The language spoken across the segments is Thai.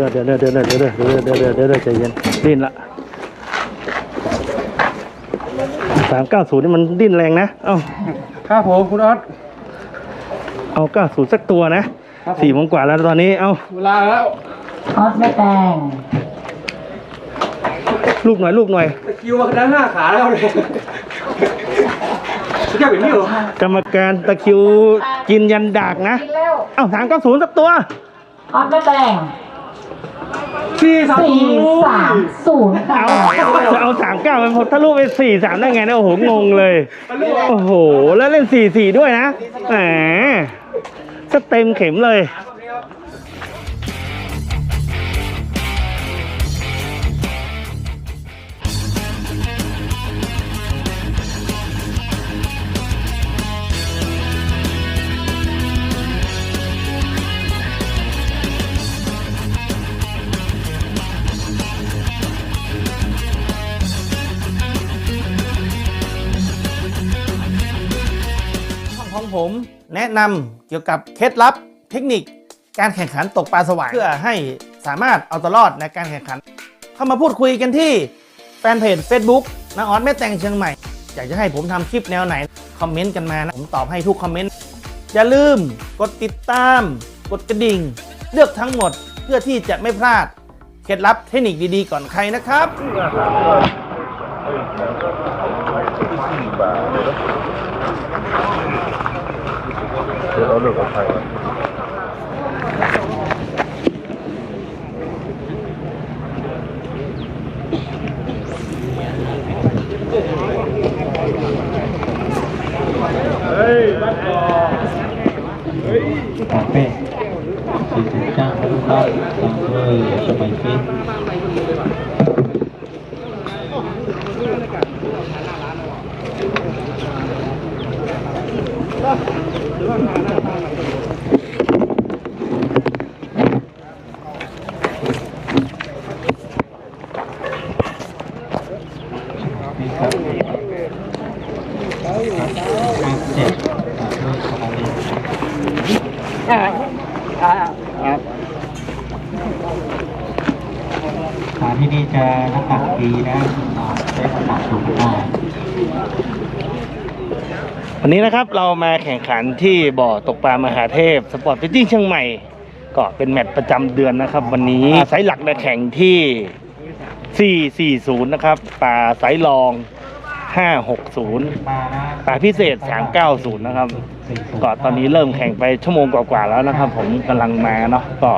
ด้อเดี๋ยวเดี๋ยวเดี๋ยวเดี๋ยวเดี๋ยวเดี๋ยวเดี๋ยวใจเย็นดิ้นละสามเก้าศูนย์นี่มันดิ้นแรงนะ เอ้าครับผมคุณออสเอาเก้าศูนย์สักตัวนะสี่โมงกว่าแล้วตอนนี้ เอ้าเวลาแล้วออสไม่แต่งลูกหน่อยลูกหน่อยตะคิวมาด้านหน้าขาแล้วเลยแค่แบนกรรมการตะคิวกินยันดากนะ เอ้าสามเก้าศูนย์สักตัวออสไม่แต่ง สี่สามสี่สามศูนย์ค่ะเอาจะเอาสามเก้ามันพอทะลุไปสี่สามได้ไงเนี่ยโอ้โหงงเลย โอ้โห แล้วเล่นสี่สี่ด้วยนะแหมก็เต็มเข็มเลย นะนำเกี่ยวกับเคล็ดลับเทคนิค การแข่งขันตกปลาสวายเพื่อให้สามารถเอาตัวรอดในการแข่งขัน เข้ามาพูดคุยกันที่แฟนเพจ Facebook นาออสแม่แต่งเชียงใหม่ อยากจะให้ผมทำคลิปแนวไหน คอมเมนต์กันมานะผมตอบให้ทุกคอมเมนต์ อย่าลืมกดติดตาม กดกระดิ่ง เลือกทั้งหมดเพื่อที่จะไม่พลาดเคล็ดลับเทคนิคดีๆก่อนใครนะครับ 觉得那个太了。Cà phê thì chúng ta cũng đau làm hơi cho bài phim Thank you. ที่นี่จะน้ำหนักดีนะอ่าใช้น้ำหนักสูงได้ วันนี้นะครับเรามาแข่งขันที่บ่อตกปลามหาเทพสปอร์ตฟิชชิ่งเชียงใหม่ ก็เป็นแมตช์ประจำเดือนนะครับ วันนี้ไซส์หลักในแข่งที่ 440 นะครับปลาไซส์รอง 560ปลาพิเศษ 390 นะครับก็ตอนนี้เริ่มแข่งไปชั่วโมงกว่าๆแล้วนะครับ ผมกำลังมาเนาะก็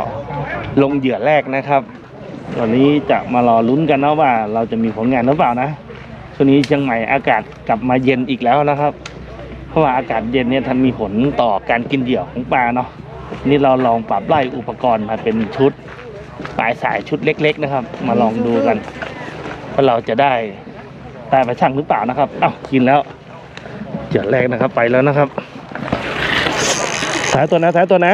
ลงเหยื่อแรกนะครับวันนี้จะมารอลุ้นกันนะว่าเราจะมีผลงานหรือเปล่านะช่วงนี้เชียงใหม่อากาศกลับมาเย็นอีกแล้วนะครับ เพราะว่าอากาศเย็นเนี่ยทันมีผลต่อการกินเหยื่อของปลาเนาะนี่เราลองปรับไล่อุปกรณ์มาเป็นชุดปลายสายชุดเล็ก ๆ นะครับ มาลองดูกันว่าเราจะได้ได้ปช่างหรือเปล่านะครับเอ้ากินแล้วเหยื่อแรกนะครับไปแล้วนะครับสายตัวนะสายตัวนะ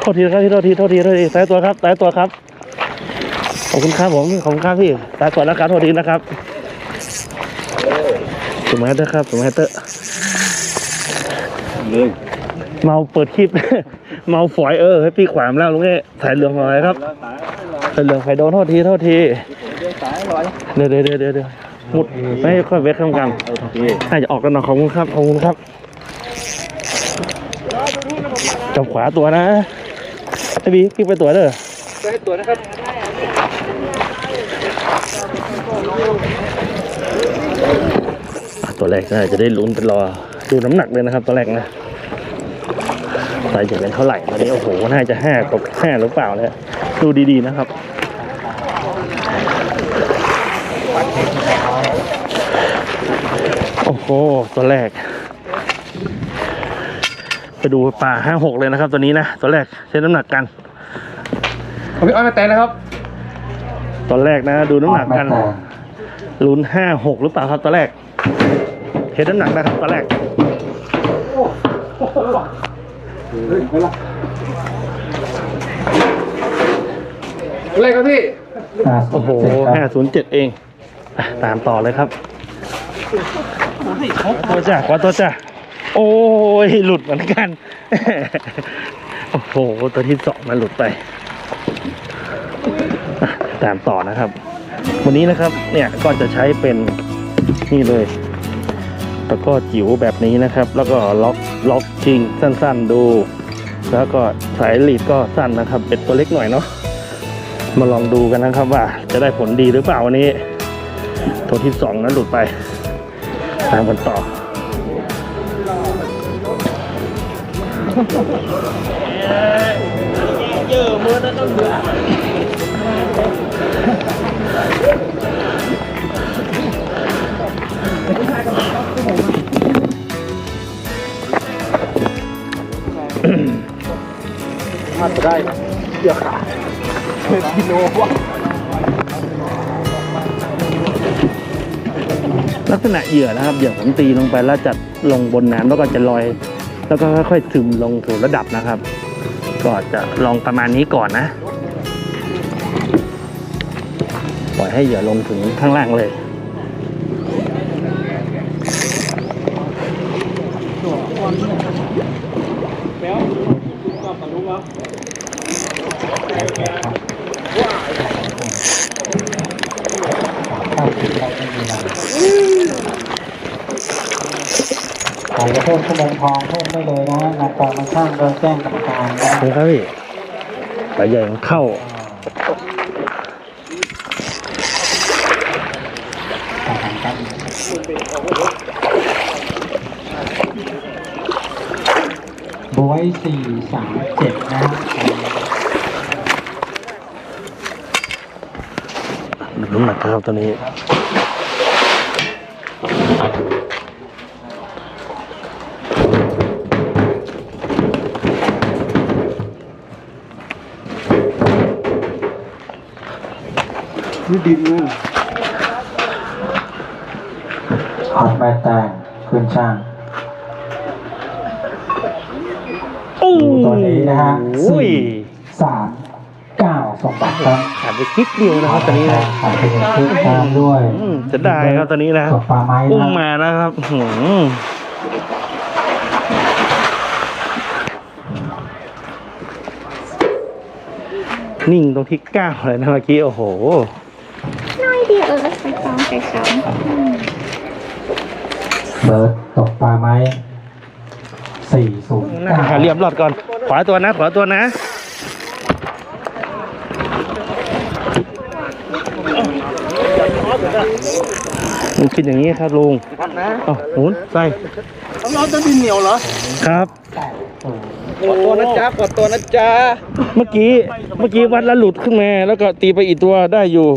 โทษทีครับพี่โทษทีโทษทีโทษทีสายตัวครับสายตัวครับขอบคุณครับผมขอบคุณครับพี่สายตัวแล้วครับโทษทีนะครับถูกไหมเตอร์ครับถูกไหมเตอร์ เมาเปิดคลิป เมาฝอยเออให้พี่ขวามแล้วลุงเอ้สายเหลืองหน่อยครับสายเหลืองไข่โดนโทษทีโทษทีเดี๋ยวเดี๋ยวเดี๋ยวเดี๋ยวเดี๋ยวมุดไม่ให้ค่อยเวทข้ามกันน่าจะออกกันหน่อยขอบคุณครับขอบคุณครับจับขวาตัวนะไอ้บีพลิกไปตัวเด้อได้ตัวนะครับตัวแรกน่าจะได้ลุ้นเป็นรอ ดูน้ำหนักเลยนะครับตัวแรกนะใส่จะเป็นเท่าไหร่ตอนนี้โอ้โหน่าจะห้ากับห้าหรือเปล่าเนี่ยดูดีๆนะครับโอ้โหตัวแรก ไปดูปลาห้าหกเลยนะครับ ตัวนี้นะตัวแรกใช้น้ำหนักกันของพี่ออสมาแตนนะครับ ตอนแรกนะ ดูน้ำหนักกันลุ้นห้าหกหรือเปล่าครับตอนแรกเห็นน้ำหนักนะครับตอนแรก อะไรครับพี่โอ้โหห้าศูนย์เจ็ดเองอะตามต่อเลยครับตัวจ้าขอตัวจ้าโอ้ย หลุดเหมือนกัน โอ้โห ตัวที่สองมันหลุดไปอะตามต่อนะครับ วันนี้นะครับ เนี่ย ก็จะใช้เป็นนี่เลย ตะก้อจิ๋วแบบนี้นะครับ แล้วก็ล็อกล็อกชิงสั้นๆดู แล้วก็สายลีดก็สั้นนะครับ เป็นตัวเล็กหน่อยเนาะมาลองดูกันนะครับว่าจะได้ผลดีหรือเปล่าวันนี้ ตัวที่สองนั้นหลุดไปตามกันต่อมาจะ ได้เดี๋ยวขากิโลวะลักษณะเหยื่อนะครับเหยื่อผมตีลงไปแล้วจะลงบนน้ำแล้วก็จะลอย แล้วก็ค่อยๆซึมลงถูระดับนะครับ ก็จะลองประมาณนี้ก่อนนะ ปล่อยให้เหยื่อลงถึงข้างล่างเลยข้าวผิดได้ไม่มีอะไร ขอจะเพิ่มชั่วโมงทองเพิ่มได้เลยนะนักการมาช่างโดยแจ้งกรรมการนะนี่ครับพี่ปลาใหญ่มันเข้าบบวยสี่สามเจ็ดนะฮะดู น้ำหนักนะครับตัวนี้ นี่ดินนู่นฮอตแม่แตงขึ้นช่างโอ้ดูตัวนี้นะฮะโอ้ยสี่สามเก้า สองบาทครับขาดไปคลิกเดียวนะครับตัวนี้นะขายเป็นคลิปตามด้วยอืมจะได้ครับตัวนี้นะตกปลาไม้อุ้มนะมานะครับหืมนิ่งตรงที่เก้าเลยนะเมื่อกี้โอ้โห น้อยเดียวเออใส่สองใส่สองเบิร์ดตกปลาไม้สี่ศูนย์หน้าหาเหลี่ยมหลอดก่อน ขวาตัวนะ ขวาตัวนะ มันคิดอย่างนี้ครับลุงครับนะเอ้าหมุนใส่เราจะดินเหนียวเหรอ ครับกดตัวนะจ๊ะกดตัวนะจ๊ะ เมื่อกี้ เมื่อกี้วัดแล้วหลุดขึ้นมาแล้วก็ตีไปอีกตัวได้อยู่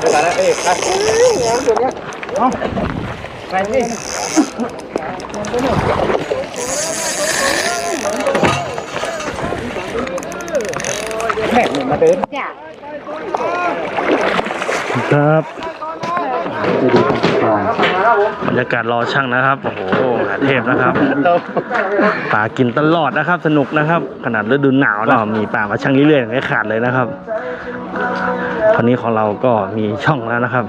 เวลาแล้วเอ๊ะครับเหนียวตัวเนี้ยเอาไปนี่ แม่งมาเดินจ้ะครับจะดีทางปลาบรรยากาศรอช่างนะครับ โอ้โหหาเทพนะครับป่ากินตลอดนะครับ สนุกนะครับ ขนาดฤดูหนาวนะมีป่ามาช่างเรื่อยๆไม่ขาดเลยนะครับคราวนี้ของเราก็มีช่องแล้วนะครับ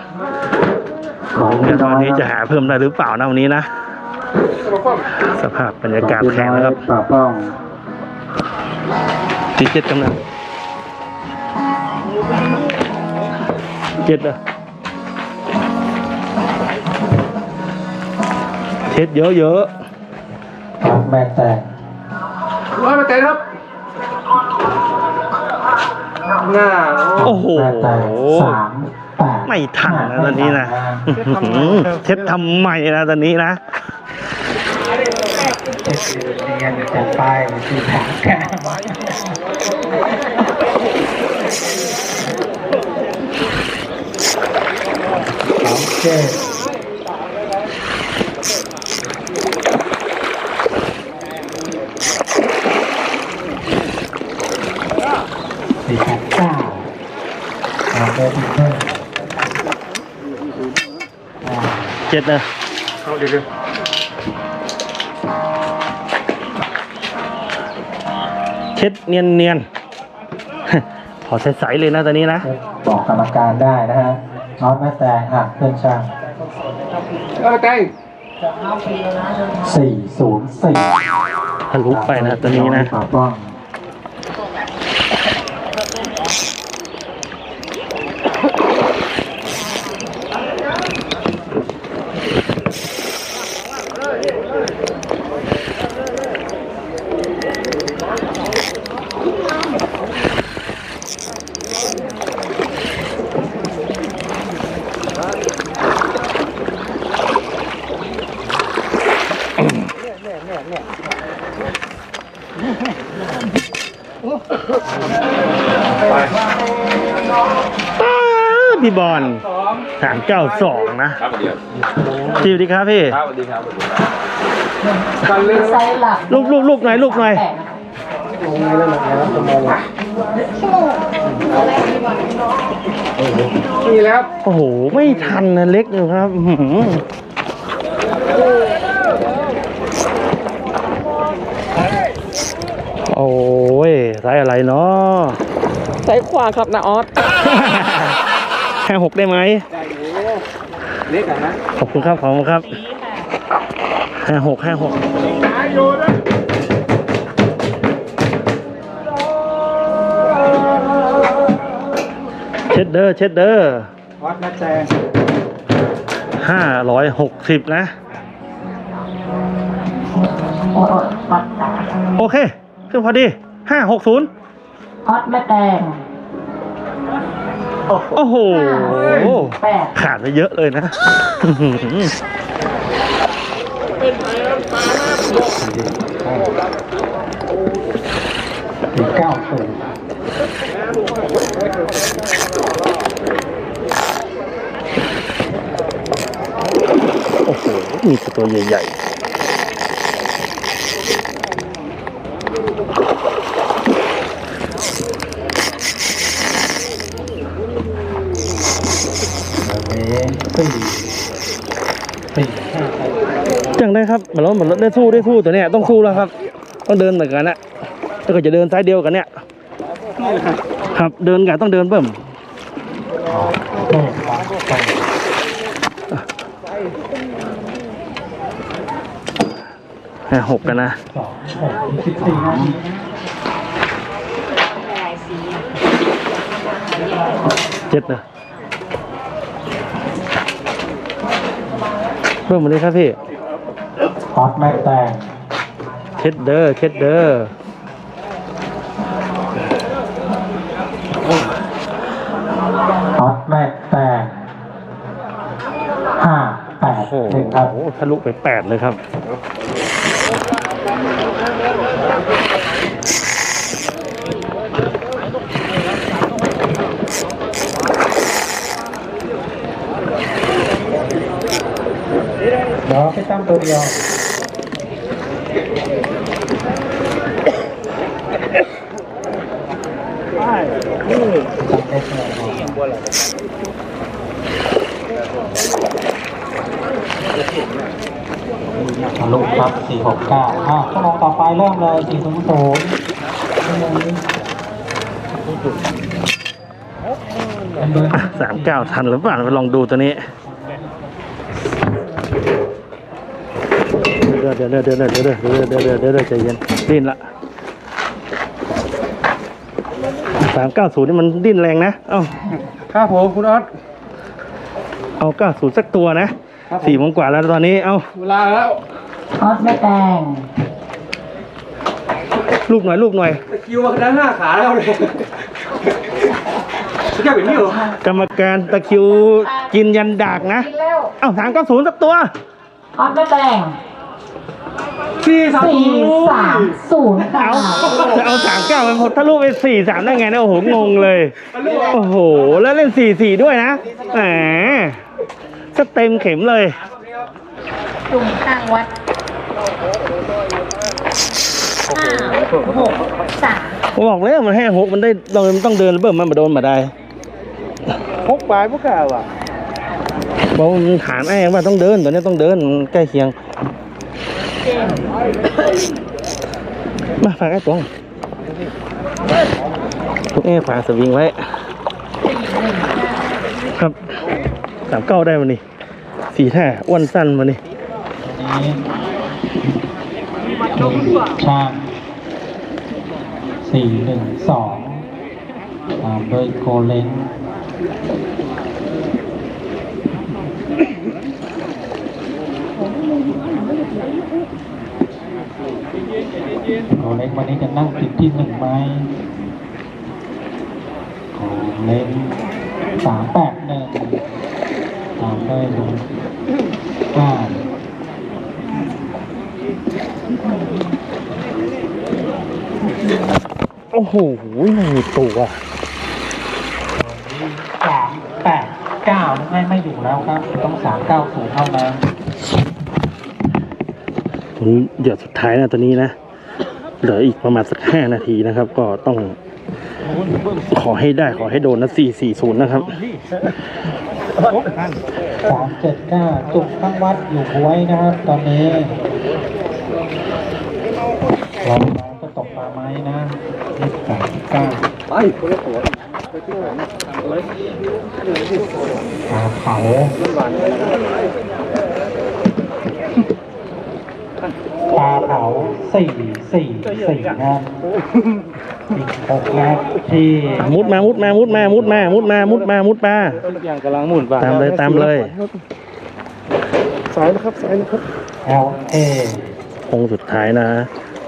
เดี๋ยววันนี้จะหาเพิ่มได้หรือเปล่านะวันนี้นะ สภาพบรรยากาศแข็งนะครับปลาป้องที่เจ็ดกำลัง เจ็ดเหรอะเช็ดเยอะฮอตแม่แตงร้อยมาเต้นครับ หน้าๆโอ้โหแม่แตงสามแปดไม่ทันนะตอนนี้นะอื้อหือเช็ดทำไมนะตอนนี้นะเจ็ดเรียนจะไปที่ทางแก้ มสองเจ็ดสี่แปดเก้าเอาไปที่เพิ่มอ่าเจ็ดนะเอาเดี๋ยวเดี๋ยวเช็ดเนียนๆขอใสๆเลยนะตอนนี้นะ บอกกรรมการได้นะฮะ น็อตแม่แตงหักเครื่องช่างเอามาเต้นสี่ศูนย์สี่ทะลุไปนะตอนนี้นะป่าป้อง พี่บอลสามเก้าสองนะ ครับเดี๋ยวสวัสดีครับพี่ครับสวัสดีครับไซส์หลักรูปรูปรูปหน่อยรูปหน่อย นี่แล้วโอ้โห ไม่ทันนะเล็กเลยครับอื้อหือโอ้ยไรอะไรเนาะไซส์ขวาครับนาออส แค่หกได้ไหมได้เล็กอะนะขอบคุณครับขอบคุณครับห้าหกห้าหกเช็ดเดอร์เช็ดเดอร์วัดแม่แจงห้าร้อยหกสิบนะโอ้ยฮอตโอเคขึ้นพอดีห้าหกศูนย์ฮอตแม่แตง โอ้โห แปดขาดไปเยอะเลยนะอื้อหือสี่เก้าศูนย์โอ้โห มีแต่ตัวใหญ่โอเคสี่สี่ห้า ๆจังได้ ครับเหมือนรถเหมือนรถได้สู้ได้สู้ตัวเนี้ยต้องสู้แล้วครับ ต้องเดินเหมือนกันนะถ้าเกิดจะเดินซ้ายเดียวกันเนี่ยครับเดินกันต้องเดินเบิ่มแปดสามแปดห้าหกกันนะเจ็ดเลยเพิ่มมาเลยครับพี่ ฮอตแม่แตงเช็ดเดอร์เช็ดเดอร์ฮอตแม่แตงห้าแปดโอ้หนึ่งครับโหทะลุไปแปดเลยครับเดี๋ยวไปตั้งตัวเดียว ทะลุครับ469อะชั่วโมงต่อไปเริ่มเลย400ชั่วโมงนี้เป็นเบอร์สามเก้าทันหรือเปล่าไปลองดูตัวนี้เดี๋ยวเดี๋ยวเดี๋ยวเดี๋ยวเดี๋ยวเดี๋ยวเดี๋ยวเดี๋ยวเดี๋ยวเดี๋ยวใจเย็นดิ้นละสามเก้าศูนย์นี่มันดิ้นแรงนะ เอ้าครับผมคุณออสเอาเก้าศูนย์สักตัวนะ ครับผมสี่โมงกว่าแล้วตอนนี้ เอ้า เวลาแล้วฮอตแม่แตงลูกหน่อยลูกหน่อย ตะคิวมาด้านหน้าขาแล้วเลยแค่เป็นนี่เหรอกรรมการตะคริวกินยันดากนะ กินแล้วเอ้าสามเก้าศูนย์สักตัวฮอตแม่แตงสี่สามสี่สามศูนย์ค่ะเอาจะเอาสามเก้ามันพอทะลุไปสี่สามได้ไงนะโอ้โหงงเลย โอ้โห แล้วเล่นสี่สี่ด้วยนะแหม ก็เต็มเข็มเลยจุ่มข้างวัดห้าหกสามผมบอกแล้วมันให้หกมันได้เรามันต้องเดินเบิ่มมันมาโดนมาได้พกปลายพวกแกว่ะบอกว่ามันฐานไอ้ว่าต้องเดินตัวนี้ต้องเดินมันใกล้เคียงมาฝากไอ้ตรงพวกเอ้ฝากสวิงไว้ ครับ สามเก้าได้วันนี้สี่ท่าอ้วนสั้นมานี่ชางสี่หนึ่งสองตามด้วยโกเล้งโกเล้งวันนี้จะนั่งติดที่หนึ่งไหมโกเล้งสามแปดหนึ่งามด้ลงห้าโโอ้โหไม่มีตัวสามแปดเก้าไม่ไม่อยู่แล้วครับ ต้องสามเก้าศูนย์เท่านั้นผมเดี๋ยวสุดท้ายนะตัวนี้นะ เหลืออีกประมาณสักห้านาทีนะครับ ก็ต้องขอให้ได้ขอให้โดนนะสี่สี่ศูนย์นะครับ สามเจ็ดเก้าจุกตั้งวัดอยู่หวยนะครับ ตอนนี้ลองน้องจะตกปลาไหมนะยี่สิบสามเก้าไปคนละตัวปลาเผาปลาเผาสี่สี่สี่นะ หกนัดที่มุดมามุดมามุดมามุดมามุดมามุดมามุดมาทุกอย่างกำลังหมุนไปตามเลยตามเลยสายนะครับสายนะครับ L A โค้งสุดท้ายนะ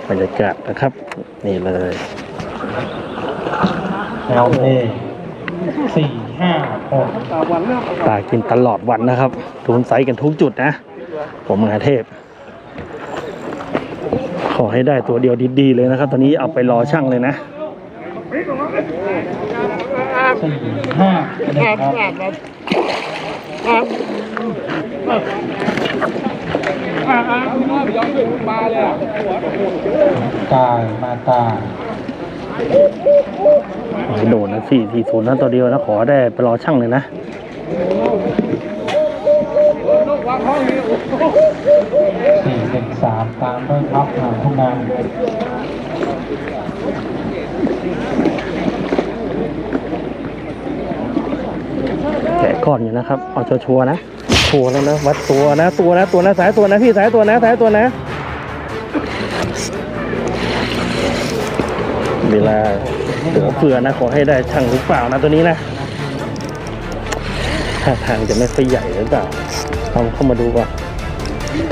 บรรยากาศนะครับ นี่เลย L A สี่ห้าหกตาวันแล้วปลากินตลอดวันนะครับทุนไซส์กันทุกจุดนะ ผมมหาเทพ ขอให้ได้ตัวเดียวดีๆเลยนะครับ ตอนนี้เอาไปรอช่างเลยนะ สี่ห้าหนึ่งครับตายมาตายโดนนะสี่สี่ศูนย์นะตัวเดียวนะ ขอได้ไปรอช่างเลยนะสี่หนึ่งสามตามด้วยท็อปหางทุ่งน แกะก่อนอยู่นะครับ เอาชัวร์ๆนะชัวร์แล้วนะ วัดตัวนะ ตัวนะ ตัวนะ สายตัวนะ พี่สายตัวนะ สายตัวนะ เวลาเหลือเฟือนะ ขอให้ได้ช่างหรือเปล่านะตัวนี้นะท่าทางจะไม่ค่อยใหญ่หรือเปล่าเอาเข้ามาดูก่อน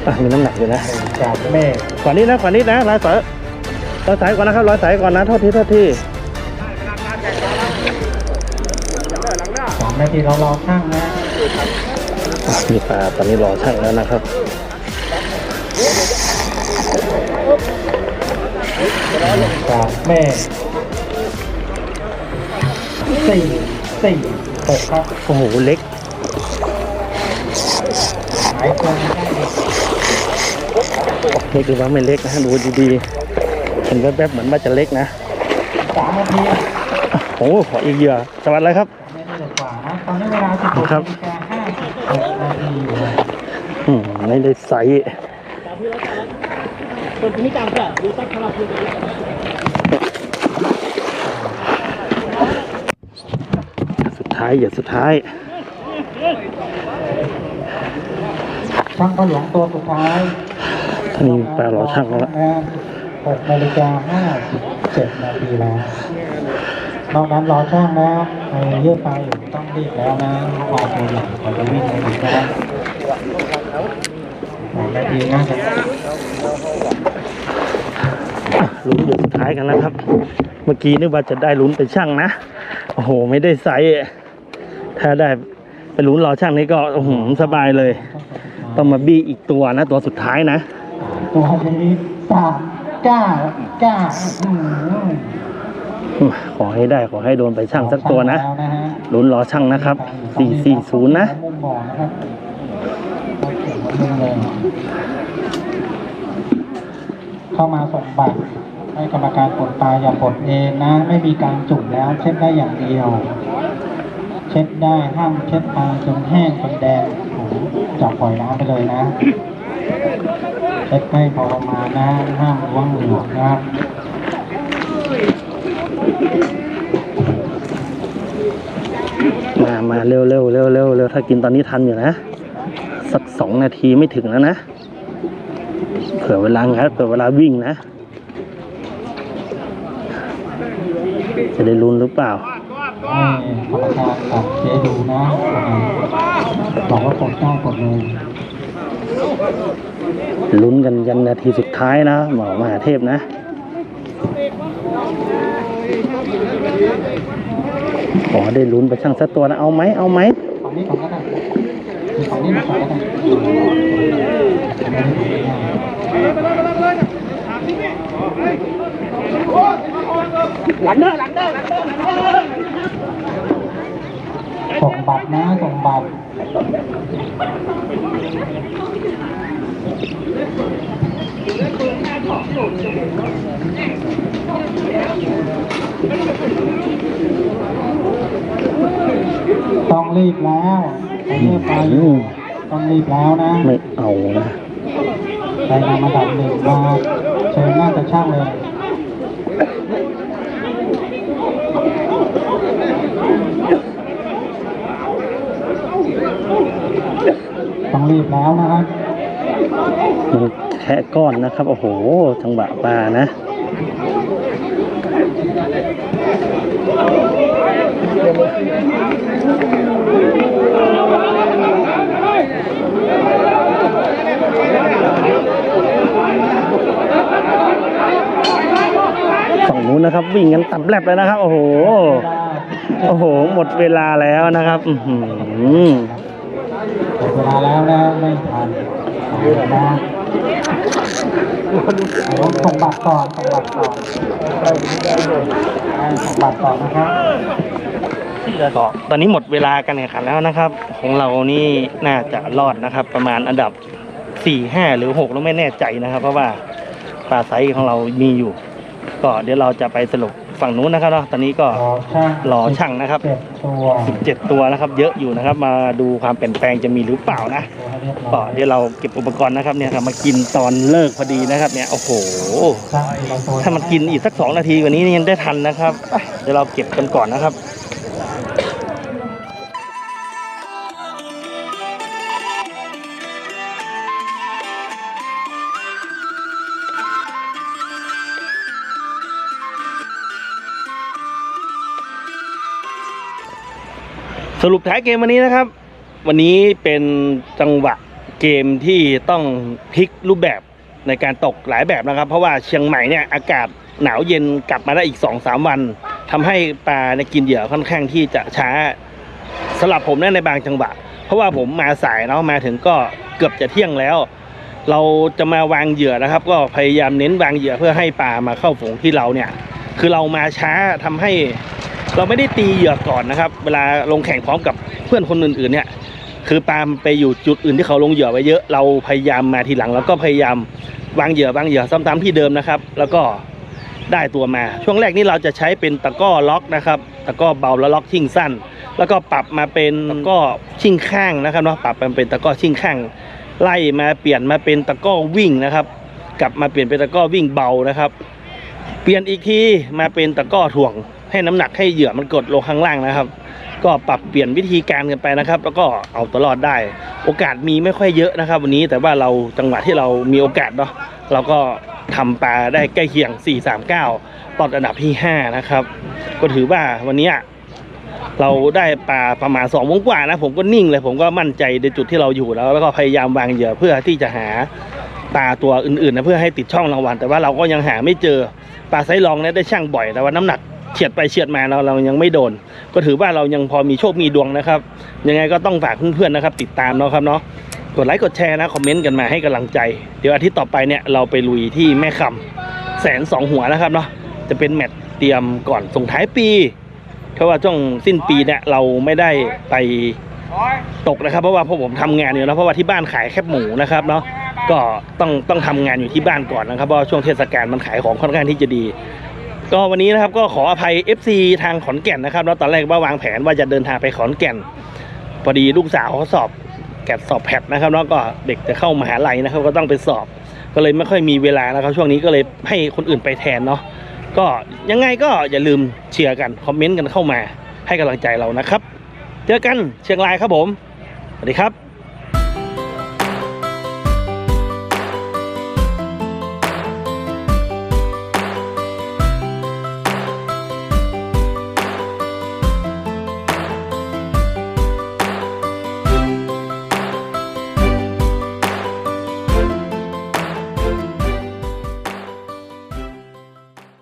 อะมีน้ำหนักอยู่นะจากเมฆก่อนนี้นะก่อนนี้นะรอยสายรอยสายก่อนนะครับรอยสายก่อนนะโทษทีโทษที สามนาทีเรารอช่างนะอะมีปลาตอนนี้รอช่างแล้วนะครับจากเมฆสี่สี่หกครับโอ้โหเล็กหายตัวไม่ได้เล็กหรือว่าไม่เล็กนะดูดีๆเห็นแวบๆเหมือนว่าจะเล็กนะสามนาทีโอ้โหขออีกเหยื่อสวัสดีครับ อนนี้เวลาสิบหกครับนาฬิกาห้าสิบหกนาทีอยู่นะอืมไม่ได้ไซส์สุดท้ายอย่าสุดท้ายช่างก็หลวงตัวสุดท้ายท่านี้ปลารอช่างแล้วล่ะหกนาฬิกาห้าสิบเจ็ดนาทีแล้วนอกนั้นรอช่างนะใครเยอะไปอยู่ต้อง รีบแล้วนะออกตัวอย่างก่อนจะวิ่งไปอีกนะครับสามนาทีน่าจะอะลุ้นเหยื่อสุดท้ายกันแล้วครับ เมื่อกี้นึกว่าจะได้ลุ้นไปช่างนะ โอ้โห ไม่ได้ไซส์ถ้าได้ไปลุ้นรอช่างนี่ก็โอ้โหสบายเลย ต้องมาบี้อีกตัวนะ ตัวสุดท้ายนะ ตัวนี้สามเก้าเก้าอื้อหือ ขอให้ได้ขอให้โดนไปช่างสักตัวนะแล้วนะฮะลุ้นรอช่างนะครับ 440 นะมุมบ่อนะครับมุมเลยเข้ามาส่งบัตรให้กรรมการปลดปลาอย่าปลดเองนะ ไม่มีการจุ่มแล้ว เช็ดได้อย่างเดียว เช็ดได้ห้ามเช็ดปลาจนแห้งจนแดงโอ้โหจับปล่อยน้ำไปเลยนะเช็ดให้พอประมาณนะห้ามล้วงเหลือกนะครับ มามาเร็วเร็วเร็วเร็วเร็วถ้ากินตอนนี้ทันอยู่นะ สักสองนาทีไม่ถึงแล้วนะ เผื่อเวลางัดเผื่อเวลาวิ่งนะ จะได้ลุ้นหรือเปล่าให้กรรมการกับเจ๊ดูนะบอกว่ากดได้กดเลยลุ้นกันยันนาทีสุดท้ายนะหมอมหาเทพนะ ขอได้ลุ้นไปช่างสักตัวนะ เอาไหมเอาไหมฝั่งนี้ก่อนก็ได้มีฝั่งนี้มาก่อนก็ได้ส่งบัตรนะส่งบัตร ต้องรีบแล้วไปเรียบไปต้องรีบแล้วนะไม่เอานะใครนำมาดับหนึ่งมาเชิญหน้าจะช่างเลยต้องรีบแล้วนะครับมันแค่ก้อนนะครับ โอ้โหจังหวะปลานะ ฝั่งนู้นนะครับ วิ่งกันตับแลบเลยนะครับ โอ้โห โอ้โห หมดเวลาแล้วนะครับ อือหือหมดเวลาแล้วนะไม่ทันนะเอาส่งบัตรก่อนส่งบัตรก่อนส่งบัตรก่อนนะครับก็ตอนนี้หมดเวลาการแข่งขันแล้วนะครับ ของเรานี่น่าจะรอดนะครับ ประมาณอันดับสี่ห้าหรือหกเราไม่แน่ใจนะครับ เพราะว่าปลาไซส์ของเรามีอยู่ ก็เดี๋ยวเราจะไปสรุปฝั่งนู้นนะครับเนาะตอนนี้ก็หล่อช่างนะครับ17ตัวเจ็ดตัวนะครับ เยอะอยู่นะครับ มาดูความเปลี่ยนแปลงจะมีหรือเปล่านะก็เดี๋ยวเราเก็บอุปกรณ์นะครับเนี่ยมากินตอนเลิกพอดีนะครับเนี่ยโอ้โห ถ้ามันกินอีกสักสองนาทีกว่านี้ยังได้ทันนะครับเดี๋ยวเราเก็บกันก่อนนะครับ สรุปท้ายเกมวันนี้นะครับ วันนี้เป็นจังหวะเกมที่ต้องพลิกรูปแบบในการตกหลายแบบนะครับ เพราะว่าเชียงใหม่เนี่ยอากาศหนาวเย็นกลับมาได้อีก2อสามวันทำให้ปลาในกินเหยื่อค่อนข้างที่จะช้าสำหรับผมเนี่ยในบางจังหวะ เพราะว่าผมมาสายเนาะมาถึงก็เกือบจะเที่ยงแล้ว เราจะมาวางเหยื่อนะครับ ก็พยายามเน้นวางเหยื่อเพื่อให้ปลามาเข้าฝูงที่เราเนี่ย คือเรามาช้าทำให้ เราไม่ได้ตีเหยื่อก่อนนะครับ เวลาลงแข่งพร้อมกับเพื่อนคนอื่นๆเนี่ย คือปาล์มไปอยู่จุดอื่นที่เขาลงเหยื่อไว้เยอะ เราพยายามมาทีหลัง แล้วก็พยายามวางเหยื่อวางเหยื่อซ้ำๆที่เดิมนะครับ แล้วก็ได้ตัวมา ช่วงแรกนี่เราจะใช้เป็นตะก้อล็อกนะครับ ตะก้อเบาแล้วล็อกชิ่งสั้น แล้วก็ปรับมาเป็นตะก้อชิ่งข้างนะครับเนาะ ปรับมาเป็นตะก้อชิ่งข้าง ไล่มาเปลี่ยนมาเป็นตะก้อวิ่งนะครับ กลับมาเปลี่ยนเป็นตะก้อวิ่งเบานะครับ เปลี่ยนอีกทีมาเป็นตะก้อถ่วง ให้น้ำหนักให้เหยื่อมันกดลงข้างล่างนะครับ ก็ปรับเปลี่ยนวิธีการกันไปนะครับ แล้วก็เอาตัวรอดได้ โอกาสมีไม่ค่อยเยอะนะครับ วันนี้แต่ว่าเราจังหวะที่เรามีโอกาสเนาะเราก็ทำปลาได้ใกล้เคียง 439 ตอนอันดับที่ 5 นะครับ ก็ถือว่าวันนี้เราได้ปลาประมาณ2วงกว่านะผมก็นิ่งเลย ผมก็มั่นใจในจุดที่เราอยู่แล้ว แล้วก็พยายามวางเหยื่อเพื่อที่จะหาปลาตัวอื่นๆนะเพื่อให้ติดช่องรางวัลแต่ว่าเราก็ยังหาไม่เจอปลาไซรองเนี่ยได้ช่างบ่อยแต่ว่าน้ำหนัก เฉียดไปเฉียดมาเราเรายังไม่โดน ก็ถือว่าเรายังพอมีโชคมีดวงนะครับ ยังไงก็ต้องฝากเพื่อนๆนะครับ ติดตามเนาะครับเนาะกดไลค์กดแชร์นะคอมเมนต์กันมาให้กำลังใจ เดี๋ยวอาทิตย์ต่อไปเนี่ยเราไปลุยที่แม่คำแสนสองหัวนะครับเนาะจะเป็นแมตช์เตรียมก่อนส่งท้ายปีเพราะว่าช่วงสิ้นปีเนี่ยเราไม่ได้ไปตกนะครับ เพราะว่าพวกผมทำงานอยู่แล้วเพราะว่าที่บ้านขายแคบหมูนะครับเนาะก็ต้องต้องทำงานอยู่ที่บ้านก่อนนะครับเพราะช่วงเทศกาลมันขายของค่อนข้างที่จะดี ก็วันนี้นะครับก็ขออภัย FC ทางขอนแก่นนะครับแล้วตอนแรกว่าวางแผนว่าจะเดินทางไปขอนแก่นพอดีลูกสาวเขาสอบแกดสอบแพทนะครับแล้วก็เด็กจะเข้ามหาลัยนะครับก็ต้องไปสอบ ก็เลยไม่ค่อยมีเวลานะครับ ช่วงนี้ก็เลยให้คนอื่นไปแทนเนาะก็ยังไงก็อย่าลืมเชียร์กันคอมเมนต์กันเข้ามาให้กำลังใจเรานะครับ เจอกันเชียงรายครับผมสวัสดีครับ